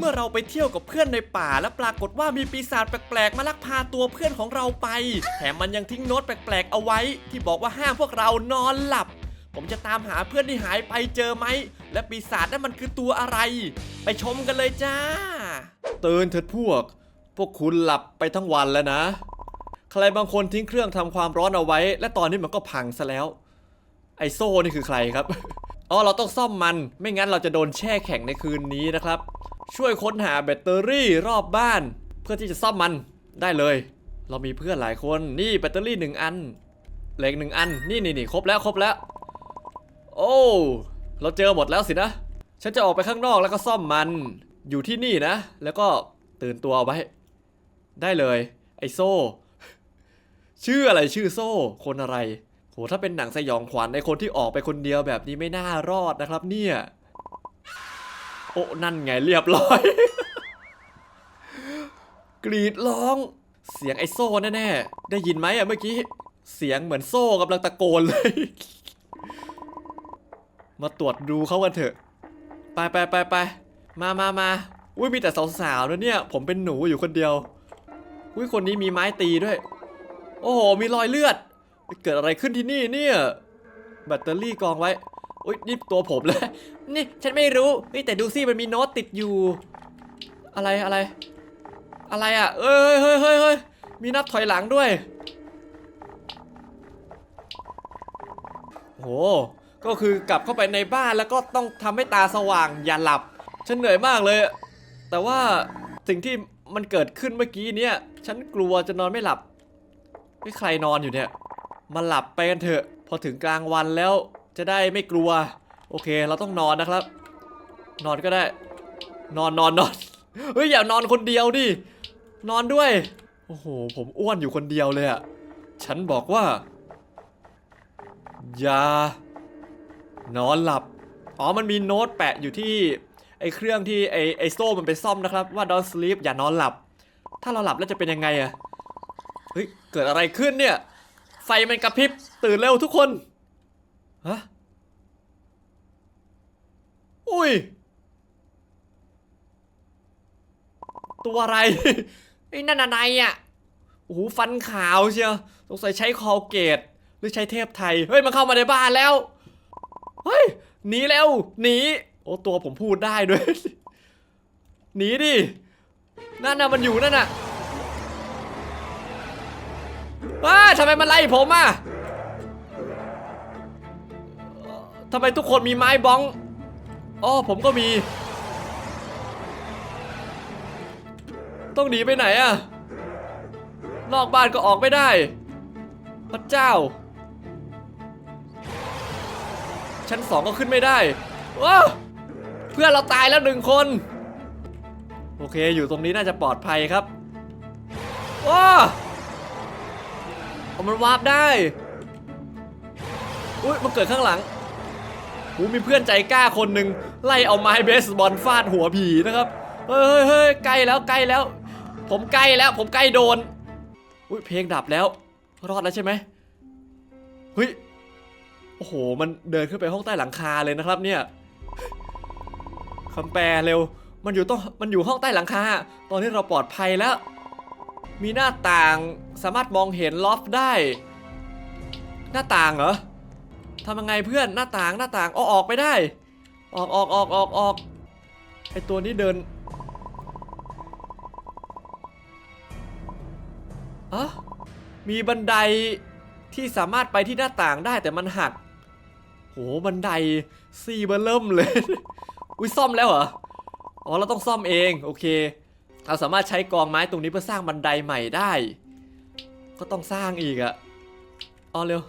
เมื่อเราไปเที่ยวกับเพื่อนในป่า และปรากฏว่ามีปีศาจแปลกๆ มาลักพาตัวเพื่อนของเราไป แถมมันยังทิ้งโน้ตแปลกๆ เอาไว้ ที่บอกว่าห้ามพวกเรานอนหลับ ผมจะตามหาเพื่อนที่หายไปเจอไหม และปีศาจนั้นมันคือตัวอะไร ไปชมกันเลยจ้า เตื่นเถิดพวก พวกคุณหลับไปทั้งวันแล้วนะ ใครบางคนทิ้งเครื่องทำความร้อนเอาไว้ และตอนนี้มันก็พังซะแล้ว ไอโซ่นี่คือใครครับ อ๋อเราต้องซ่อมมัน ไม่งั้นเราจะโดนแช่แข็งในคืนนี้นะครับ ช่วยค้นหาแบตเตอรี่รอบบ้าน เพื่อที่จะซ่อมมันได้เลย เรามีเพื่อนหลายคนนี่แบตเตอรี่หนึ่งอันเหล็กหนึ่งอันนี่นี่นี่ครบแล้วครบแล้ว โอ้เราเจอหมดแล้วสินะ ฉันจะออกไปข้างนอกแล้วก็ซ่อมมันอยู่ที่นี่นะ แล้วก็ตื่นตัวเอาไว้ ได้เลย ไอโซ่ ชื่ออะไรชื่อโซ่ คนอะไรโหถ้าเป็นหนังสยองขวัญในคนที่ออกไปคนเดียวแบบนี้ไม่น่ารอดนะครับเนี่ย โอ้นั่นไงเรียบร้อย กรีดร้อง เสียงไอโซ่แน่ๆ ได้ยินไหมอะเมื่อกี้ เสียงเหมือนโซ่กำลังตะโกนเลย มาตรวจดูเขากันเถอะ ไปไปไปไปมามามาอุ้ยมีแต่สาวๆนะเนี่ย ผมเป็นหนูอยู่คนเดียว อุ้ยคนนี้มีไม้ตีด้วย โอ้โหมีรอยเลือดเกิดอะไรขึ้นที่นี่เนี่ย แบตเตอรี่กองไว้ อุ้ยนี่ตัวผมเลย นี่ฉันไม่รู้เฮ้ยแต่ดูสิมันมีโน้ตติดอยู่ อะไรอะไร อะไรอะ เอ้ยเฮ้ยเฮ้ยเฮ้ยมีนับถอยหลังด้วย โห ก็คือกลับเข้าไปในบ้านแล้วก็ต้องทำให้ตาสว่างอย่าหลับ ฉันเหนื่อยมากเลย แต่ว่าสิ่งที่มันเกิดขึ้นเมื่อกี้เนี่ย ฉันกลัวจะนอนไม่หลับไม่ใครนอนอยู่เนี่ย มาหลับไปกันเถอะ พอถึงกลางวันแล้ว จะได้ไม่กลัว โอเค เราต้องนอนนะครับ นอนก็ได้ นอนนอนนอนเฮ้ยอย่านอนคนเดียวดิ นอนด้วย โอ้โห ผมอ้วนอยู่คนเดียวเลยอะฉันบอกว่า อย่านอนหลับ อ๋อ มันมีโน้ตแปะอยู่ที่ไอเครื่องที่ไอไอโซ่มันไปซ่อมนะครับ ว่า don't sleep อย่านอนหลับ ถ้าเราหลับแล้วจะเป็นยังไงอะเฮ้ย เกิดอะไรขึ้นเนี่ย ไฟมันกระพริบ ตื่นเร็วทุกคน ฮะ อุ้ย ตัวอะไร ไอ้นั่นอะไรอะโอ้โหฟันขาวเชียวสงสัยใช้คอเกตหรือใช้เทพไทย เฮ้ย มันเข้ามาในบ้านแล้ว เฮ้ย หนีเร็วหนี โอ้ตัวผมพูดได้ด้วย หนีดิ นั่นน่ะมันอยู่นั่นน่ะว้าทำไมมันไล่ผมอะทำไมทุกคนมีไม้บ้อง อ๋อผมก็มี ต้องหนีไปไหนอะนอกบ้านก็ออกไม่ได้ พระเจ้า ชั้นสองก็ขึ้นไม่ได้ว้าเพื่อนเราตายแล้วหนึ่งคน โอเคอยู่ตรงนี้น่าจะปลอดภัยครับว้าเอามันวาร์ปได้ อุ้ยมันเกิดข้างหลัง หูมีเพื่อนใจกล้าคนหนึ่งไล่เอาไม้เบสบอลฟาดหัวผีนะครับเฮ้ยเฮ้ยเฮ้ยใกล้แล้วใกล้แล้ว ผมใกล้แล้วผมใกล้โดน อุ้ยเพลงดับแล้ว รอดแล้วใช่ไหมเฮ้ย โอ้โห มันเดินขึ้นไปห้องใต้หลังคาเลยนะครับเนี่ยคำแปลเร็ว มันอยู่ต้องมันอยู่ห้องใต้หลังคา ตอนนี้เราปลอดภัยแล้ว มีหน้าต่างสามารถมองเห็นลอฟได้ หน้าต่างเหรอำยังไงเพื่อนหน้าต่างหน้าต่างออกออกไปได้ ออกออกออกออกออกไอตัวนี้เดินอะมีบันไดที่สามารถไปที่หน้าต่างได้แต่มันหัก โหบันไดสี่เบอร์เริ่มเลย อุ้ยซ่อมแล้วเหรอ อ๋อเราต้องซ่อมเองโอเค เราสามารถใช้กองไม้ตรงนี้เพื่อสร้างบันไดใหม่ได้ ก็ต้องสร้างอีกอะเอเร็ว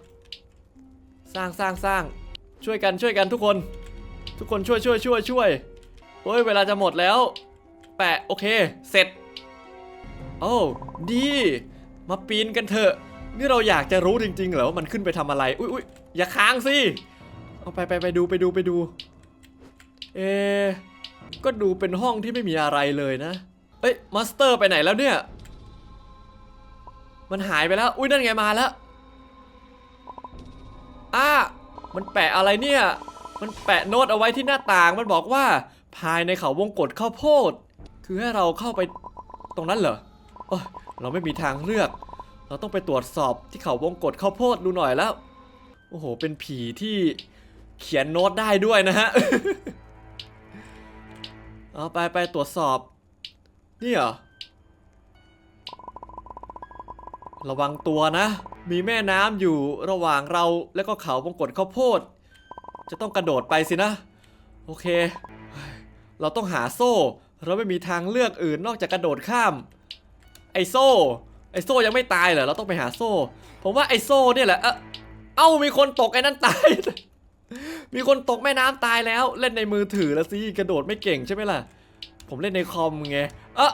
สร้างสร้างสร้างช่วยกันช่วยกันทุกคน ทุกคนช่วยช่วยช่วยช่วยโอ้ยเวลาจะหมดแล้ว แปะโอเค เสร็จโอ้ดี มาปีนกันเถอะ นี่เราอยากจะรู้จริงๆเหรอว่ามันขึ้นไปทำอะไร อุ้ยอุ้ยอย่าค้างสิเอาไปไปไปดูไปดูไปดู เอ ก็ดูเป็นห้องที่ไม่มีอะไรเลยนะ เอ้ยมาสเตอร์ไปไหนแล้วเนี่ย มันหายไปแล้ว อุ้ยนั่นไงมาแล้ว อ้ามันแปะอะไรเนี่ย มันแปะโน้ตเอาไว้ที่หน้าต่าง มันบอกว่า ภายในเขาวงกฏข้าวโพด คือให้เราเข้าไปตรงนั้นเหรอโอยเราไม่มีทางเลือก เราต้องไปตรวจสอบที่เขาวงกฏข้าวโพดดูหน่อยแล้ว โอ้โห เป็นผีที่เขียนโน้ตได้ด้วยนะฮะ เอาไปไปตรวจสอบ นี่เหรอ ระวังตัวนะ มีแม่น้ำอยู่ระหว่างเราและก็เขาวงกฏข้าวโพด จะต้องกระโดดไปสินะ โอเค เราต้องหาโซ่ เราไม่มีทางเลือกอื่นนอกจากกระโดดข้าม ไอโซ่ ไอโซ่ยังไม่ตายเหรอเราต้องไปหาโซ่ ผมว่าไอโซ่เนี่ยแหละ เอ้าเอ้ามีคนตกไอ้นั่นตาย มีคนตกแม่น้ำตายแล้ว เล่นในมือถือแล้วสิกระโดดไม่เก่งใช่ไหมล่ะ ผมเล่นในคอมไง เอ้า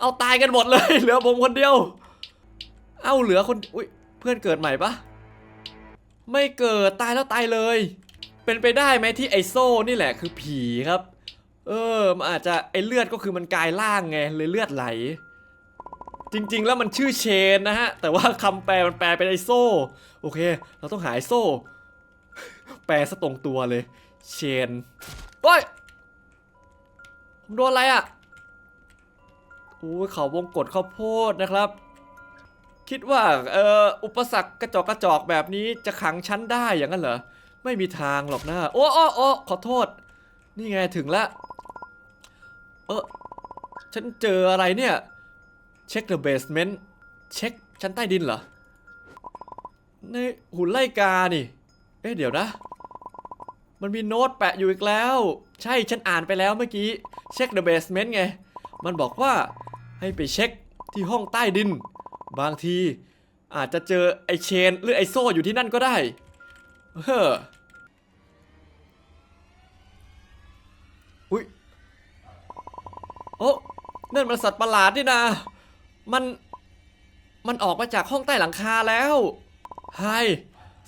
เอาตายกันหมดเลยเหลือผมคนเดียว เอ้าเหลือคนอุ้ยเพื่อนเกิดใหม่ปะไม่เกิดตายแล้วตายเลย เป็นไปได้ไหมที่ไอโซ่นี่แหละคือผีครับ เออมันอาจจะไอเลือดก็คือมันกลายร่างไงเลยเลือดไหล จริงๆแล้วมันชื่อเชนนะฮะ แต่ว่าคำแปลมันแปลเป็นไอโซ่ โอเค เราต้องหาไอโซ่ แปลซะตรงตัวเลย เชนโอ้ยผมโดนอะไรอะโอ้ยเขาวงกดข้าวโพดนะครับ คิดว่าเอ่ออุปสรรคกระจอกกระจอกแบบนี้จะขังฉันได้อย่างนั้นเหรอ ไม่มีทางหรอกนะโอ้โอ้โอ้ขอโทษ นี่ไงถึงล้วเออฉันเจออะไรเนี่ยเช็ค the basement เช็คชั้นใต้ดินเหรอ ในหุ่นไล่กานี่ เอ๊ะเดี๋ยวนะ มันมีโน้ตแปะอยู่อีกแล้ว ใช่ฉันอ่านไปแล้วเมื่อกี้ เช็ค the basement ไง มันบอกว่าให้ไปเช็คที่ห้องใต้ดิน บางทีอาจจะเจอไอเชนหรือไอโซ่อยู่ที่นั่นก็ได้ เฮ้ออุ้ยโอ้นั่นมันสัตว์ประหลาดนี่นะ มัน มันออกมาจากห้องใต้หลังคาแล้วไฮ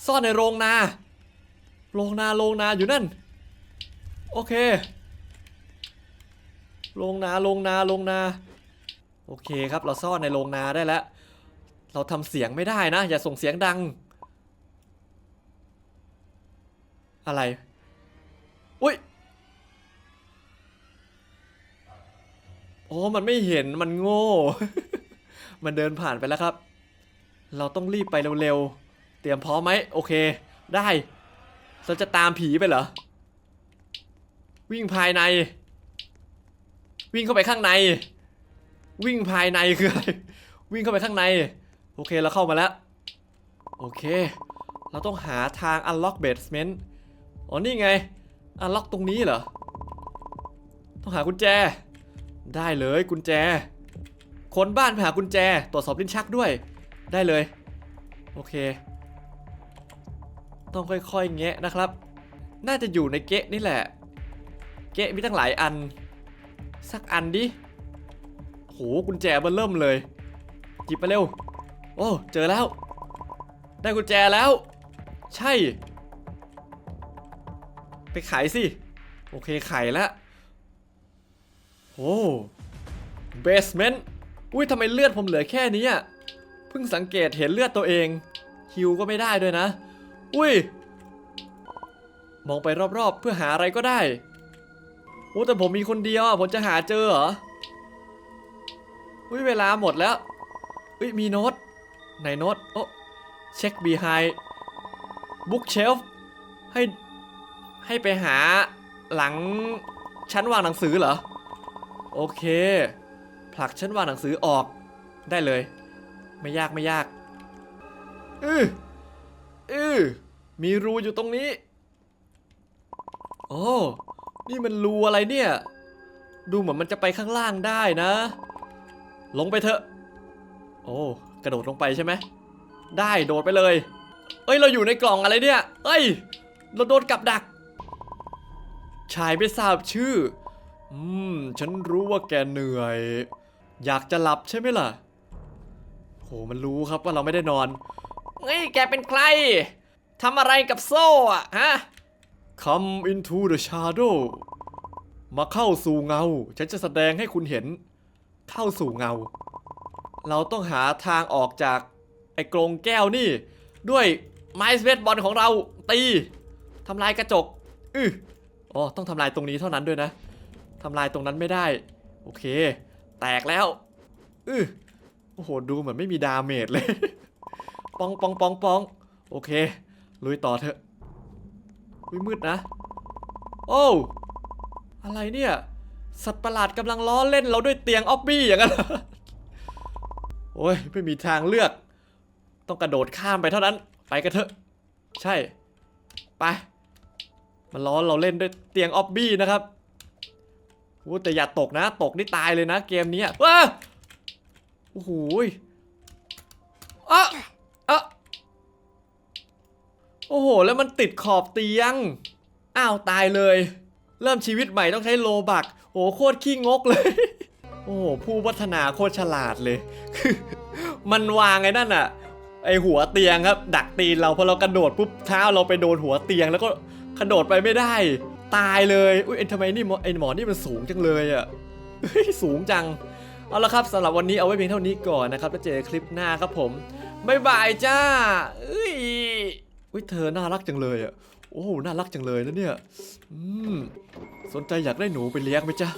ซ่อนในโรงนา โรงนา โรงนาอยู่นั่น โอเค โรงนา โรงนา โรงนา โอเคครับ เราซ่อนในโรงนาได้แล้ว เราทำเสียงไม่ได้นะ อย่าส่งเสียงดัง อะไร อุ้ยโอ้มันไม่เห็นมันโง่ มันเดินผ่านไปแล้วครับ เราต้องรีบไปเร็วๆ เตรียมพร้อมไหมโอเค ได้ เราจะตามผีไปเหรอ วิ่งภายใน วิ่งเข้าไปข้างใน วิ่งภายในคืออะไร วิ่งเข้าไปข้างใน โอเคเราเข้ามาแล้ว โอเค เราต้องหาทาง unlock basement อ๋อนี่ไง unlock ตรงนี้เหรอ ต้องหากุญแจ ได้เลยกุญแจ คนบ้านไปหากุญแจ ตรวจสอบลิ้นชักด้วย ได้เลย โอเค ต้องค่อยๆแงะนะครับ น่าจะอยู่ในเกะนี่แหละ เกะมีตั้งหลายอัน สักอันดิโหกุญแจเบอร์เริ่มเลยหยิบไปเร็ว โอ้เจอแล้ว ได้กุญแจแล้ว ใช่ ไปขายสิ โอเคขายแล้วโอ้เบสเมนต์อุ้ยทำไมเลือดผมเหลือแค่นี้อะเพิ่งสังเกตเห็นเลือดตัวเองฮิวก็ไม่ได้ด้วยนะ อุ้ย มองไปรอบๆ เพื่อหาอะไรก็ได้ โอ้แต่ผมมีคนเดียวผมจะหาเจอเหรอ อุ้ยเวลาหมดแล้ว อุ้ยมีโน้ต ไหนโน้ตโอ้เช็ค behind bookshelf ให้ให้ไปหาหลังชั้นวางหนังสือเหรอ โอเค ผลักชั้นวางหนังสือออกได้เลย ไม่ยากไม่ยากอืออือมีรูอยู่ตรงนี้ โอ้นี่มันรูอะไรเนี่ย ดูเหมือนมันจะไปข้างล่างได้นะ ลงไปเถอะ โอ้ กระโดดลงไปใช่ไหม ได้โดดไปเลย เอ้ยเราอยู่ในกล่องอะไรเนี่ย เอ้ย เราโดนกับดัก ชายไม่ทราบชื่อ อืม ฉันรู้ว่าแกเหนื่อย อยากจะหลับใช่ไหมล่ะ โหมันรู้ครับว่าเราไม่ได้นอน เฮ้ย แกเป็นใคร ทำอะไรกับโซ่อะฮะ Come into the shadow มาเข้าสู่เงา ฉันจะแสดงให้คุณเห็น เข้าสู่เงา เราต้องหาทางออกจากไอ้กรงแก้วนี่ ด้วยไม้สเวตบอลของเราตีทำลายกระจกอืออ๋อต้องทำลายตรงนี้เท่านั้นด้วยนะทำลายตรงนั้นไม่ได้ โอเค แตกแล้วอือโอ้โหดูเหมือนไม่มีดาเมจเลยปองปองปองปองโอเค ลุยต่อเถอะมืดนะ โอ้อะไรเนี่ย สัตว์ประหลาดกำลังล้อเล่นเราด้วยเตียงออบบี้อย่างนั้น โอ้ยไม่มีทางเลือก ต้องกระโดดข้ามไปเท่านั้น ไปกันเถอะ ใช่ ไป มันล้อนเราเล่นด้วยเตียงออบบี้นะครับโอ้แต่อย่าตกนะ ตกนี่ตายเลยนะเกมนี้ว้าโอ้โหอะอะโอ้โห แล้วมันติดขอบเตียง อ้าว ตายเลย เริ่มชีวิตใหม่ต้องใช้โลบักโอ้โหโคตรขี้งกเลย โอ้โหผู้พัฒนาโคตรฉลาดเลย คือ มันวางไอ้นั่นอะไอหัวเตียงครับ ดักตีนเราพอเรากระโดดปุ๊บเท้าเราไปโดนหัวเตียง แล้วก็กระโดดไปไม่ได้ ตายเลยอุ้ยเอ็นทำไมนี่ไอหมอนี่มันสูงจังเลยอะสูงจังเอาละครับสำหรับวันนี้เอาไว้เพียงเท่านี้ก่อนนะครับแล้วเจอคลิปหน้าครับผมบายบายจ้าเอ้ยอุ้ยเธอน่ารักจังเลยอะโอ้น่ารักจังเลยนะเนี่ยอืมสนใจอยากได้หนูไปเลี้ยงไหมจ๊ะ